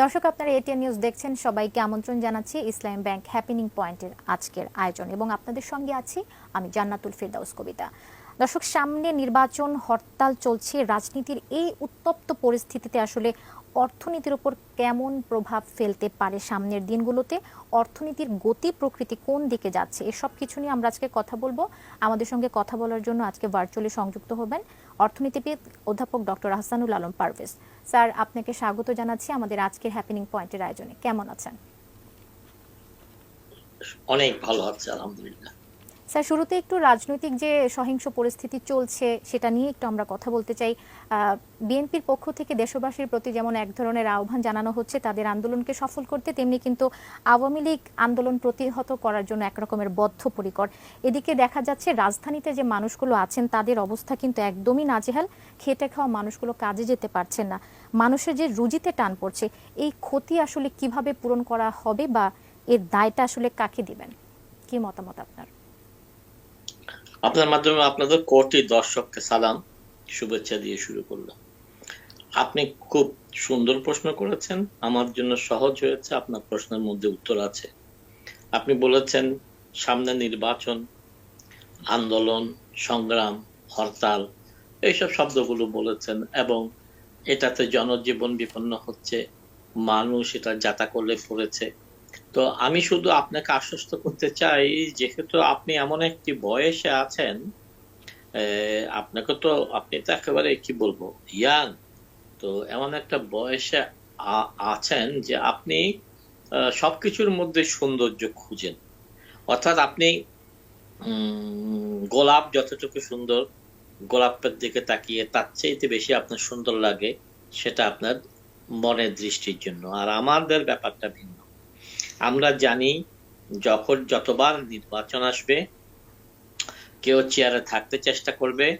দর্শক, আপনারা ATN news দেখছেন, সবাইকে আমন্ত্রণ জানাচ্ছি ইসলাম ব্যাংক হ্যাপিনিং পয়েন্টের আজকের আয়োজন। এবং আপনাদের সঙ্গে আছি আমি জান্নাতুল ফেরদাউস কবিতা। দর্শক, সামনে নির্বাচন হরতাল চলছে, রাজনীতির এই উত্তপ্ত পরিস্থিতিতে আসলে অর্থনীতির উপর কেমন প্রভাব ফেলতে পারে সামনের দিনগুলোতে? অর্থনীতির গতি প্রকৃতি কোন দিকে যাচ্ছে? এসব কিছু নিয়ে আমরা আজকে কথা বলব। আমাদের সঙ্গে কথা বলার জন্য আজকে ভার্চুয়ালি সংযুক্ত হবেন অর্থনীতিবিদ অধ্যাপক ডক্টর আহসানুল আলম পারভেজ। স্যার, আপনাকে স্বাগত জানাচ্ছি আমাদের আজকের হ্যাপেনিং পয়েন্টের আয়োজনে। কেমন আছেন? অনেক ভালো আছে, আলহামদুলিল্লাহ। স্যার, শুরুতে একটু রাজনৈতিক যে সহিংস পরিস্থিতি চলছে সেটা নিয়ে একটু আমরা কথা বলতে চাই। বিএনপির পক্ষ থেকে দেশবাসীর প্রতি যেমন এক ধরনের আহ্বান জানানো হচ্ছে, তাদের আন্দোলনকে সফল করতে, তেমনি কিন্তু আওয়ামী লীগ আন্দোলন প্রতিহত করার জন্য একরকমের বদ্ধপরিকর। এদিকে দেখা যাচ্ছে, রাজধানীতে যে মানুষগুলো আছেন, তাদের অবস্থা কিন্তু একদমই নাজেহাল। খেটে খাওয়া মানুষগুলো কাজে যেতে পারছেন না। মানুষের যে রুজিতে টান পড়ছে, এই ক্ষতি আসলে কীভাবে পূরণ করা হবে বা এর দায়টা আসলে কাকে দিবেন? কি মতামত আপনার? আপনার মাধ্যমে আপনাদের কোটি দর্শককে সালাম, শুভেচ্ছা দিয়ে শুরু করলাম। আপনি খুব সুন্দর প্রশ্ন করেছেন, আমার জন্য সহজ হয়েছে, আপনার প্রশ্নের মধ্যে উত্তর আছে। আপনি বলেছেন, সামনে নির্বাচন, আন্দোলন, সংগ্রাম, হরতাল, এইসব শব্দগুলো বলেছেন এবং এটাতে জনজীবন বিপন্ন হচ্ছে, মানুষ এটা যাতা করলে পড়েছে তো আমি শুধু আপনাকে আশ্বস্ত করতে চাই, যেহেতু আপনি এমন একটি বয়সে আছেন আপনাকে তো আপনি তো একেবারে কি বলব ইয়াং তো এমন একটা বয়সে আছেন যে আপনি সবকিছুর মধ্যে সৌন্দর্য খুঁজেন। অর্থাৎ আপনি গোলাপ যতটুকু সুন্দর, গোলাপের দিকে তাকিয়ে তার চাইতে বেশি আপনার সুন্দর লাগে, সেটা আপনার মনের দৃষ্টির জন্য। আর আমাদের ব্যাপারটা ভিন্ন। আমরা জানি যখন যতবার নির্বাচন আসবে, কেউ চেয়ারে থাকতে চেষ্টা করবে,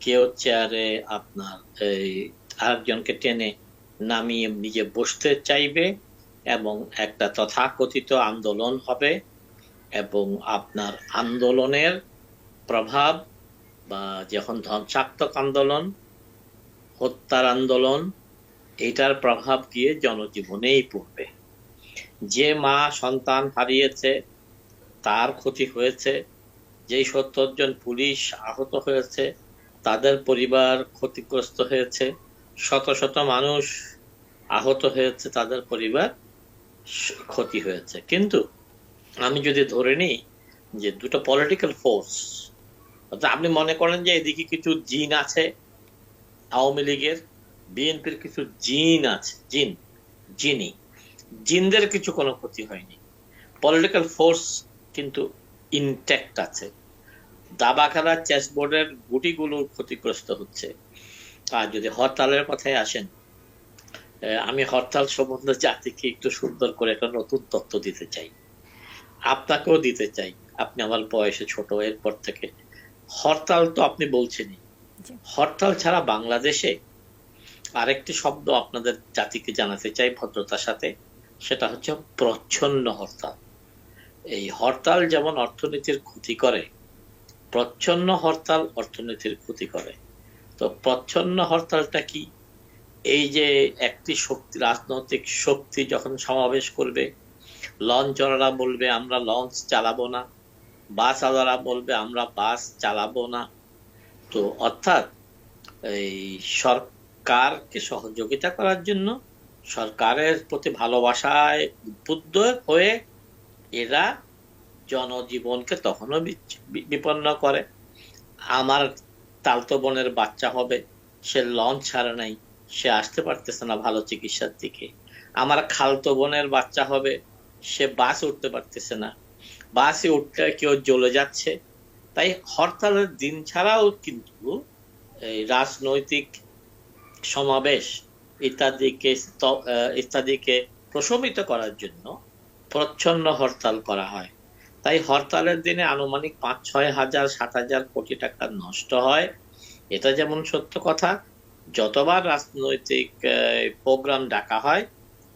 কেউ চেয়ারে আপনার এই আরেকজনকে টেনে নামিয়ে নিজে বসতে চাইবে এবং একটা তথাকথিত আন্দোলন হবে এবং আপনার আন্দোলনের প্রভাব বা যখন ধ্বংসাত্মক আন্দোলন, হত্যার আন্দোলন, এটার প্রভাব গিয়ে জনজীবনেই পড়বে। যে মা সন্তান হারিয়েছে, তার ক্ষতি হয়েছে। যেই সত্তর জন পুলিশ আহত হয়েছে, তাদের পরিবার ক্ষতিগ্রস্ত হয়েছে। শত শত মানুষ আহত হয়েছে, তাদের পরিবার ক্ষতি হয়েছে। কিন্তু আমি যদি ধরে নিই যে দুটো পলিটিক্যাল ফোর্স আপনি মনে করেন যে এদিকে কিছু জিন আছে, আওয়ামী লীগের, বিএনপির কিছু জিন আছে, জিন জিনি জিনদের কিছু কোনো ক্ষতি হয়নি। পলিটিক্যাল ফোর্স কিন্তু ইনট্যাক্ট আছে। দাবা খেলা চেস বোর্ডের গুটিগুলো ক্ষতিগ্রস্ত হচ্ছে। আর যদি হরতালের কথায় আসেন আমি হরতাল সম্বন্ধে জাতিকে একটু সুন্দর করে একটা নতুন তথ্য দিতে চাই। আপনাকেও দিতে চাই। আপনি আমার বয়সে ছোট এরপর থেকে। হরতাল তো আপনি বলছেনই। হরতাল ছাড়া বাংলাদেশে আরেকটি শব্দ আপনাদের জাতিকে জানাতে চাই ভদ্রতার সাথে। সেটা হচ্ছে প্রচ্ছন্ন হরতাল। এই হরতাল যেমন অর্থনীতির ক্ষতি করে, প্রচ্ছন্ন হরতাল অর্থনীতির ক্ষতি করে। তো প্রচ্ছন্ন হরতালটা কি? এই যে একটি শক্তি, রাজনৈতিক শক্তি যখন সমাবেশ করবে, লঞ্চওয়ালারা বলবে, আমরা লঞ্চ চালাবো না। বাস আলারা বলবে, আমরা বাস চালাবো না। তো অর্থাৎ এই সরকারকে সহযোগিতা করার জন্য সরকারের প্রতি ভালোবাসায় উদ্বুদ্ধ হয়ে এরা জনজীবনকে তখনও বিপন্ন করে। আমার তালতো বোনের বাচ্চা হবে, সে লঞ্চ ছাড়া নাই, সে আসতে পারতেছে না ভালো চিকিৎসার দিকে। আমার খালতো বোনের বাচ্চা হবে, সে বাস উঠতে পারতেছে না। বাসে উঠতে কেউ জ্বলে যাচ্ছে। তাই হরতালের দিন ছাড়াও কিন্তু এই রাজনৈতিক সমাবেশ ইত্যাদিকে ইত্যাদিকে প্রশমিত করার জন্য প্রচ্ছন্ন হরতাল করা হয়। তাই হরতালের দিনে আনুমানিক পাঁচ, ছয় হাজার, সাত হাজার কোটি টাকা নষ্ট হয়। এটা যেমন সত্য কথা, যতবার রাজনৈতিক প্রোগ্রাম ডাকা হয়,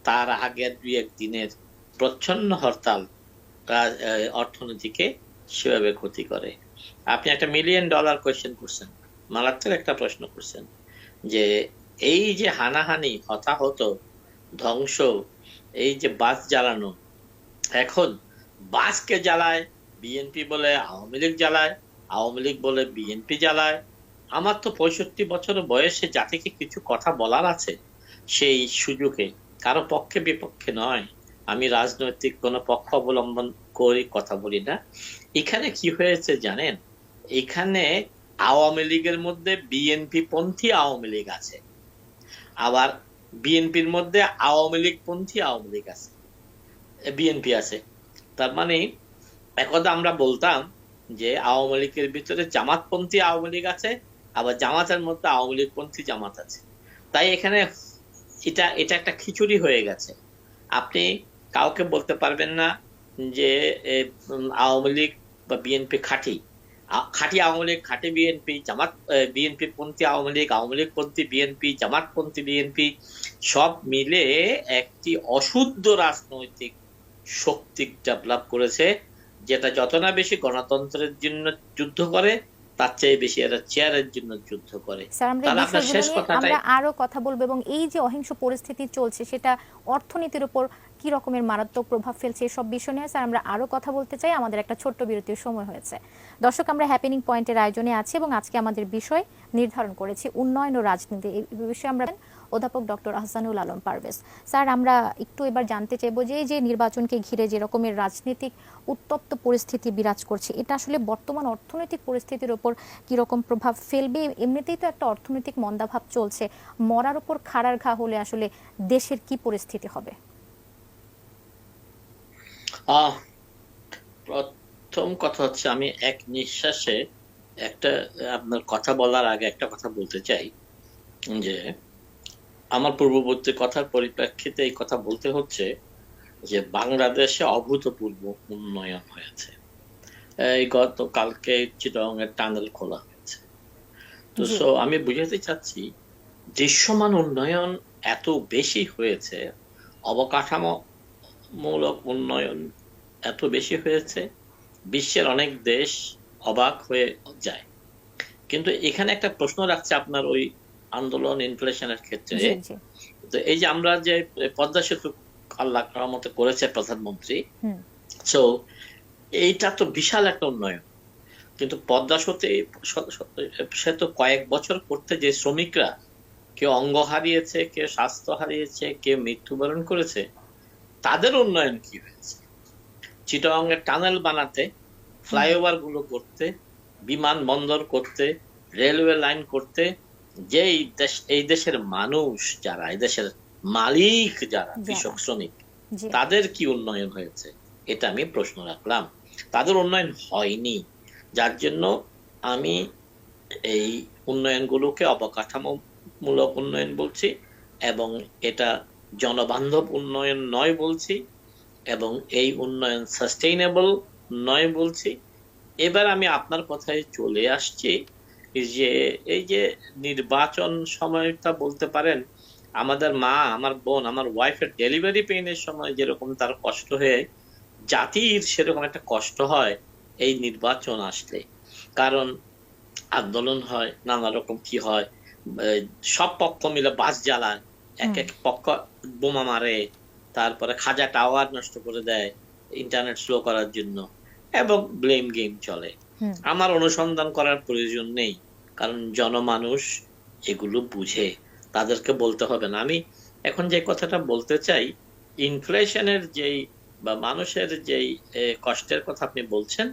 তার আগের দুই এক দিনের প্রচ্ছন্ন হরতাল অর্থনীতিকে সেভাবে ক্ষতি করে। আপনি একটা মিলিয়ন ডলার কোয়েশ্চেন করছেন। মারাত্মক একটা প্রশ্ন করছেন যে এই যে হানাহানি, হতাহত, ধ্বংস, এই যে বাস জ্বালানো, এখন বাসকে জ্বালায়, বিএনপি বলে আওয়ামী লীগ জ্বালায়, আওয়ামী লীগ বলে বিএনপি জ্বালায়। আমার তো পঁয়ষট্টি বছর বয়সে জাতিকে কিছু কথা বলার আছে সেই সুযোগে। কারও পক্ষে বিপক্ষে নয়। আমি রাজনৈতিক কোনো পক্ষ অবলম্বন করে কথা বলি না। এখানে কি হয়েছে জানেন? এখানে আওয়ামী লীগের মধ্যে বিএনপি পন্থী আওয়ামী লীগ আছে। আবার বিএনপির মধ্যে আওয়ামী লীগ পন্থী আওয়ামী লীগ আছে। বিএনপি আছে। তার মানে একদা আমরা বলতাম যে আওয়ামী লীগের ভিতরে জামাতপন্থী আওয়ামী লীগ আছে, আবার জামাতের মধ্যে আওয়ামী লীগ পন্থী জামাত আছে। তাই এখানে এটা এটা একটা খিচুড়ি হয়ে গেছে। আপনি কাউকে বলতে পারবেন না যে আওয়ামী লীগ বা বিএনপি খাঁটি। খাঁটি আওয়ামী লীগ খাঁটি বিএনপি জামাত বিএনপি পন্থী আওয়ামী লীগ আওয়ামী লীগ পন্থী বিএনপি জামাত পন্থী বিএনপি সব মিলে একটি অশুদ্ধ রাজনৈতিক শক্তি ডেভেলপ করেছে যেটা যত না বেশি গণতন্ত্রের জন্য যুদ্ধ করে তার চেয়ে বেশি এরা চেয়ারের জন্য যুদ্ধ করে। আমরা তাহলে আপনার শেষ নিয়ে কথাটাই- আমরা আরও কথা বলব এবং এই যে অহিংস পরিস্থিতি চলছে সেটা অর্থনীতির উপর কি রকমের মারাত্মক প্রভাব ফেলছে এসব বিষয় নিয়ে? স্যার, আমরা আরও কথা বলতে চাই। আমাদের একটা ছোট্ট বিরতির সময় হয়েছে। দর্শক, আমরা হ্যাপেনিং পয়েন্টের আয়োজনে আছি এবং আজকে আমাদের বিষয় নির্ধারণ করেছি উন্নয়ন ও রাজনীতি। এই বিষয়ে আমরা অধ্যাপক ডক্টর আহসানুল আলম পারভেজ। স্যার, আমরা একটু এবার জানতে চাইব যে এই যে নির্বাচনকে ঘিরে যে রকমের রাজনৈতিক উত্তপ্ত পরিস্থিতি বিরাজ করছে, এটা আসলে বর্তমান অর্থনৈতিক পরিস্থিতির উপর কি রকম প্রভাব ফেলবে? এমনিতেই তো একটা অর্থনৈতিক মন্দাভাব চলছে। মরার উপর খাড়ার ঘা হলে আসলে দেশের কি পরিস্থিতি হবে? আহ প্রথম কথা হচ্ছে আমি এক নিঃশ্বাসে একটা আপনার কথা বলার আগে একটা কথা বলতে চাই যে আমার পূর্ববর্তী কথার পরিপ্রেক্ষিতে এই কথা বলতে হচ্ছে যে বাংলাদেশে অভূতপূর্ব উন্নয়ন হয়েছে। এই গতকালকে চিটংয়ের টানেল খোলা হয়েছে। তো সো আমি বুঝাতে চাচ্ছি দৃশ্যমান উন্নয়ন এত বেশি হয়েছে অবকাঠামোমূলক উন্নয়ন এত বেশি হয়েছে বিশ্বের অনেক দেশ অবাক হয়ে যায়। কিন্তু এখানে একটা প্রশ্ন রাখছে আপনার ওই আন্দোলন ইনফ্লেশনের ক্ষেত্রে। তো এই যে আমরা যে পদ্মা সেতু আল্লাহ রহমতে করেছে প্রধানমন্ত্রী। তো এইটা তো বিশাল একটা উন্নয়ন। কিন্তু পদ্মা সেতু তো কয়েক বছর করতে যে শ্রমিকরা কেউ অঙ্গ হারিয়েছে কেউ স্বাস্থ্য হারিয়েছে কেউ মৃত্যুবরণ করেছে তাদের উন্নয়ন কি হয়েছে? চিটাং এর টানেল বানাতে ফ্লাইওভারগুলো করতে বিমান বন্দর করতে রেলওয়ে লাইন করতে যে এই দেশ এই দেশের মানুষ যারা এই দেশের মালিক যারা যারা। কৃষক শ্রমিক তাদের কি উন্নয়ন হয়েছে? এটা আমি প্রশ্ন রাখলাম। তাদের উন্নয়ন হয়নি। যার জন্য আমি এই উন্নয়নগুলোকে অবকাঠামোমূলক উন্নয়ন বলছি এবং এটা জনবান্ধব উন্নয়ন নয় বলছি, এবং এই উন্নয়ন সাস্টেইনেবল নয় বলছি। এবার আমি আপনার কথায় চলে আসছি যে, এই যে নির্বাচন সময়টা বলতে পারেন, আমাদের মা, আমার বোন, আমার ওয়াইফের ডেলিভারি পেইনের সময় যেরকম তার কষ্ট হয়ে, জাতির সেরকম একটা কষ্ট হয়, এই নির্বাচন আসলে। কারণ আন্দোলন হয়, নানা রকম কি হয় সব পক্ষ মিলে বাস জ্বালায় এক এক পক্ষ বোমা মারে তারপরে খাজা টাওয়ার নষ্ট করে দেয় ইন্টারনেট স্লো করার জন্য এবং ব্লেম গেম চলে। আমার অনুসন্ধান করার প্রয়োজন নেই কারণ জনমানুষ এগুলো বুঝে তাদেরকে বলতে হবে না। আমি এখন যে কথাটা বলতে চাই ইনফ্লেশনের যেই বা মানুষের যেই কষ্টের কথা আপনি বলছেন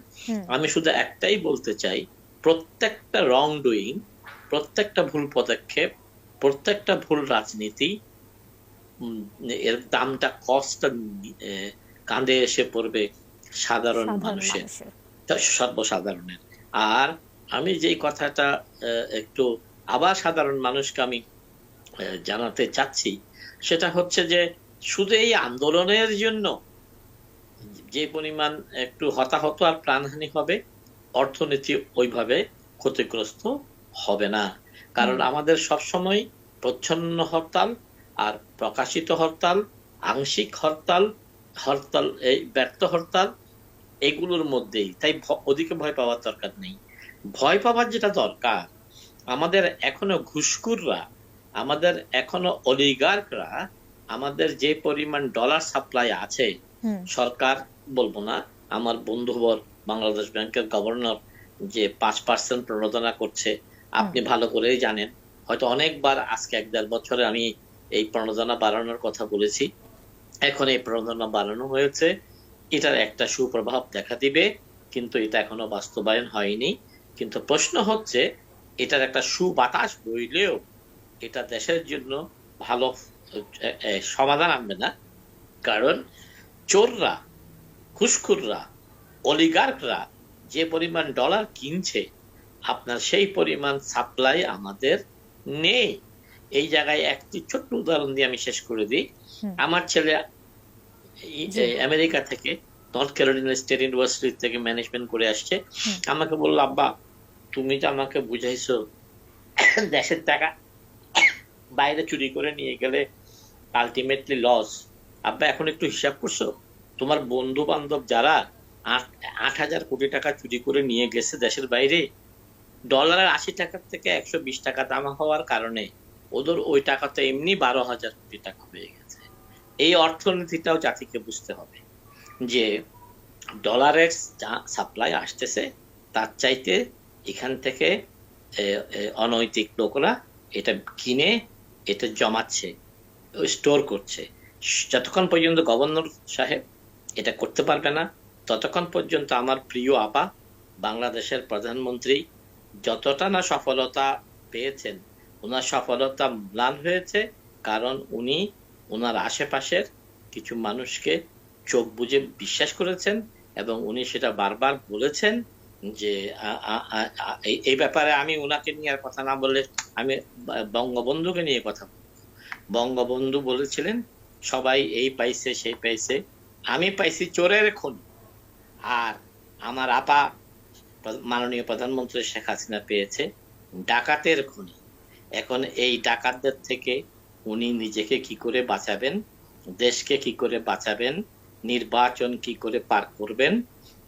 আমি শুধু একটাই বলতে চাই প্রত্যেকটা রং ডুইং প্রত্যেকটা ভুল পদক্ষেপ প্রত্যেকটা ভুল রাজনীতি এর দামটা কষ্টটা কাঁধে এসে পড়বে সাধারণ মানুষের। সর্বসাধারণের। আর আমি যেই কথাটা একটু আবার সাধারণ মানুষকে আমি জানাতে চাচ্ছি সেটা হচ্ছে যে শুধু এই আন্দোলনের জন্য যে পরিমাণ একটু হতাহত আর প্রাণহানি হবে অর্থনীতি ওইভাবে ক্ষতিগ্রস্ত হবে না। কারণ। আমাদের সবসময় প্রচ্ছন্ন হরতাল আর প্রকাশিত হরতাল আংশিক হরতাল হরতাল এই ব্যর্থ হরতাল এগুলোর মধ্যেই। তাই ওদিকে ভয় পাওয়ার দরকার নেই। ভয় পাওয়ার যেটা দরকার আমাদের এখনও ঘুষখুররা আমাদের এখনও অলিগার্করা আমাদের যে পরিমাণ ডলার সাপ্লাই আছে সরকার বলব না আমার বন্ধুবর বাংলাদেশ ব্যাংকের গভর্নর যে পাঁচ পার্সেন্ট প্রণোদনা করছে আপনি ভালো করেই জানেন। হয়তো অনেকবার আজকে এক দেড় বছরে আমি এই প্রণোদনা বাড়ানোর কথা বলেছি। এখন এই প্রণোদনা বাড়ানো হয়েছে। এটার একটা সুপ্রভাব দেখা দিবে কিন্তু এটা এখনও বাস্তবায়ন হয়নি। কিন্তু প্রশ্ন হচ্ছে এটার একটা সুবাতাস বইলেও এটা দেশের জন্য ভালো সমাধান আনবে না। কারণ চোররা ঘুষখুররা অলিগার্করা যে পরিমাণ ডলার কিনছে আপনার সেই পরিমাণ সাপ্লাই আমাদের নেই। এই জায়গায় একটি ছোট্ট উদাহরণ দিয়ে আমি শেষ করে দিই। আমার ছেলে। আমেরিকা থেকে নর্থ ক্যারোলিনা স্টেট ইউনিভার্সিটি থেকে ম্যানেজমেন্ট করে আসছে। আমাকে বলল আব্বা তুমি তো আমাকে বুঝাইছো দেশের টাকা বাইরে চুরি করে নিয়ে গেলে আলটিমেটলি লস আব্বা এখন একটু হিসাব করছ? তোমার বন্ধু বান্ধব যারা আট হাজার কোটি টাকা চুরি করে নিয়ে গেছে দেশের বাইরে ডলারের আশি টাকার থেকে একশো বিশ টাকা দাম হওয়ার কারণে ওদের ওই টাকা তো এমনি বারো হাজার কোটি টাকা হয়ে গেছে। এই অর্থনীতিটাও জাতিকে বুঝতে হবে যে ডলারের যা সাপ্লাই আসতেছে, তার চাইতে এখান থেকে অনৈতিক লোকরা এটা কিনে, এটা জমাচ্ছে স্টোর করছে। যতক্ষণ পর্যন্ত গভর্নর সাহেব এটা করতে পারবে না, ততক্ষণ পর্যন্ত আমার প্রিয় আপা বাংলাদেশের প্রধানমন্ত্রী যতটা না সফলতা পেয়েছেন, ওনার সফলতা ম্লান হয়েছে কারণ উনি ওনার আশেপাশের কিছু মানুষকে চোখ বুজে বিশ্বাস করেছেন এবং উনি সেটা বারবার বলেছেন যে এই- ব্যাপারে আমি ওনাকে নিয়ে আর কথা না বললে আমি বঙ্গবন্ধুকে নিয়ে কথা বঙ্গবন্ধু বলেছিলেন, সবাই এই পাইছে, সেই পাইছে, আমি পাইছি চোরের খুন। আর আমার আপা মাননীয় প্রধানমন্ত্রী শেখ হাসিনা পেয়েছে ডাকাতের খুনি। এখন এই ডাকাতদের থেকে উনি নিজেকে কি করে বাঁচাবেন, দেশকে কি করে বাঁচাবেন, নির্বাচন কি করে পার করবেন,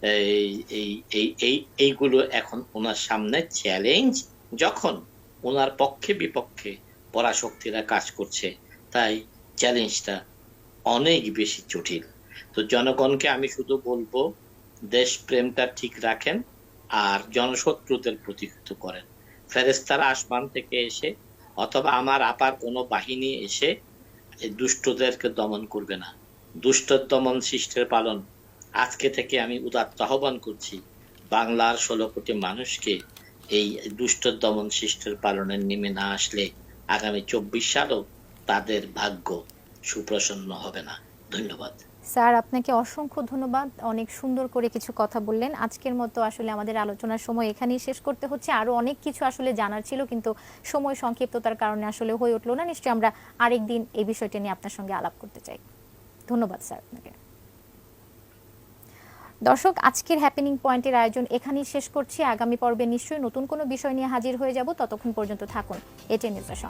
এই এই এই এই এইগুলো এখন ওনার সামনে চ্যালেঞ্জ যখন ওনার পক্ষে বিপক্ষে পরাশক্তিরা কাজ করছে, তাই চ্যালেঞ্জটা অনেক বেশি জটিল। তো জনগণকে আমি শুধু বলব দেশ প্রেমটা ঠিক রাখেন আর জনশত্রুদের প্রতিহত করেন। ফেরেস্তারা আসমান থেকে এসে অথবা আমার আপার কোনো বাহিনী এসে দুষ্টদেরকে দমন করবে না। দুষ্ট দমন সৃষ্টের পালন। আজকে থেকে আমি উদাত্ত আহ্বান করছি বাংলার ষোলো কোটি মানুষকে এই দুষ্ট দমন সৃষ্টের পালনের নেমে না আসলে আগামী চব্বিশ সালও তাদের ভাগ্য সুপ্রসন্ন হবে না। ধন্যবাদ। স্যার, আপনাকে অসংখ্য ধন্যবাদ। অনেক সুন্দর করে কিছু কথা বললেন। আজকের মতো আসলে আমাদের আলোচনার সময় এখানেই শেষ করতে হচ্ছে। আরও অনেক কিছু আসলে জানার ছিল, কিন্তু সময় সংক্ষিপ্ততার কারণে আসলে হয়ে উঠল না। নিশ্চয়ই আমরা আরেকদিন এই বিষয়টা নিয়ে আপনার সঙ্গে আলাপ করতে চাই। ধন্যবাদ স্যার আপনাকে। দর্শক, আজকের হ্যাপেনিং পয়েন্টের আয়োজন এখানেই শেষ করছি। আগামী পর্বে নিশ্চয়ই নতুন কোনো বিষয় নিয়ে হাজির হয়ে যাব। ততক্ষণ পর্যন্ত থাকুন। এটি নিউজের